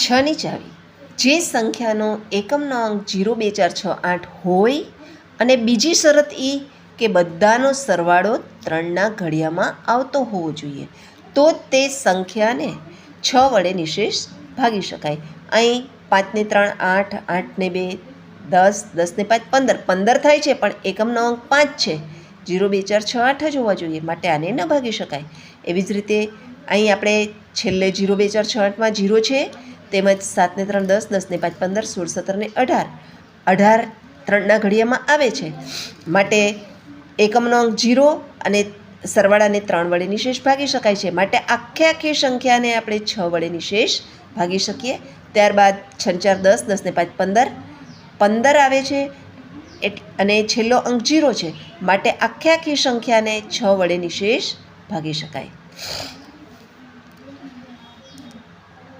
છની ચાવી. જે સંખ્યાનો એકમનો અંક જીરો, બે, ચાર, છ, આઠ હોય અને બીજી શરત એ કે બધાનો સરવાળો ત્રણના ઘડિયામાં આવતો હોવો જોઈએ. તો તે સંખ્યાને છ વડે નિશેષ ભાગી શકાય. અહીં પાંચને ત્રણ, આઠ, આઠને બે, દસ, દસને પાંચ, પંદર. પંદર થાય છે, પણ એકમનો અંક પાંચ છે. જીરો, બે, ચાર, છ, આઠ જ હોવા જોઈએ, માટે આને ન ભાગી શકાય. એવી જ રીતે અહીં આપણે છેલ્લે જીરો, બે, ચાર, છ, આઠમાં જીરો છે. તેમજ સાતને ત્રણ દસ, દસને પાંચ, પંદર, સોળ, સત્તરને અઢાર. અઢાર ત્રણના ઘડિયામાં આવે છે. માટે એકમનો અંક જીરો અને સરવાળાને ત્રણ વડે નિશેષ ભાગી શકાય છે. માટે આખે આખી સંખ્યાને આપણે છ વડે નિશેષ ભાગી શકીએ. ત્યારબાદ છંચાર દસ, દસને પાંચ પંદર. પંદર આવે છે એટ, અને છેલ્લો અંક જીરો છે. માટે આખે આખી સંખ્યાને છ વડે નિશેષ ભાગી શકાય.